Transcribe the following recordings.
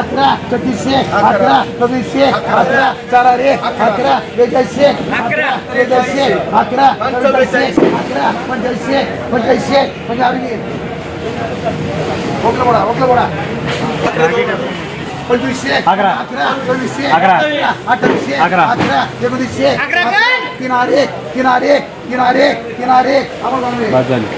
अकरा छत्तीसशे अकरा सव्वीसशे अकरा चार रे अकरा बेचाळीसशे अकरा बेचाळीसशे अकरा पंचवीसशे अकरा पंच्याऐंशी पंच्याऐंशी पंचावन्न ओकला बोडा ओकला बोडा पंचवीसशे अकरा. अकरा सव्वीसशे अकरा. अठ्ठावीसशे अकरा. अकरा एकोणीसशे तीन आरे तीन आरे आपण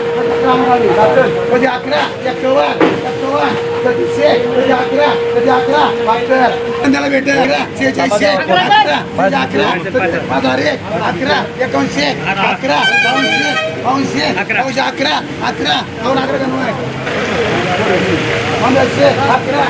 कधी अकरा एक्कावन्न एक्कावन्न कधी अकरा कधी अकरा बहात्तर त्याला भेटेल अकरा शेहेचाळीसशे अकरा कधी अकरा हजार एक अकरा एकोणीसशे अकरा बावनशे बावनशे बावनशे अकरा अकरा दोन अकरा का नऊ पंधराशे अकरा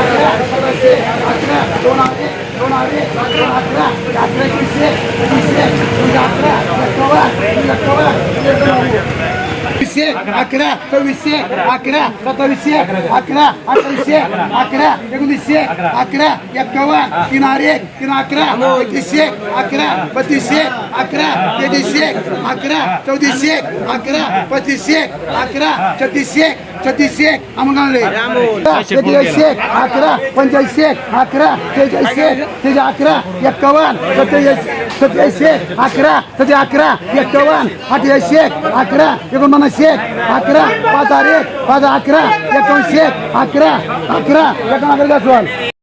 अकरा सतराशे अकरा दोन आरे दोन आरे दोन अकरा अकरा एकवीसशे एकवीसशे दोनशे अकरा एक्कावन्न एक्कावन्न वीसशे अकरा सव्वीसशे अकरा सत्तावीसशे अकरा अठ्ठावीसशे अकरा एकोणीसशे अकरा एक्कावन्न तीन आरे तीन अकरा एकवीसशे अकरा बत्तीसशे अकरा तेहतीसशे अकरा चौतीसशे अकरा पस्तीसशे अकरा छत्तीसशे छत्तीसशे अमगावले अकरा पंच्याऐंशी अकरा शेहेचाळीसशे त्याचे अकरा एक्कावन्न सत्तेचाळीस सत्याऐंशी अकरा सत्ते अकरा, एक्कावन्न, अठ्ठ्याऐंशी अकरा एकोणपन्नासशे अकरा, पाच आरे पाच अकरा एकोणीसशे अकरा अकरा एकोण अकरा सोल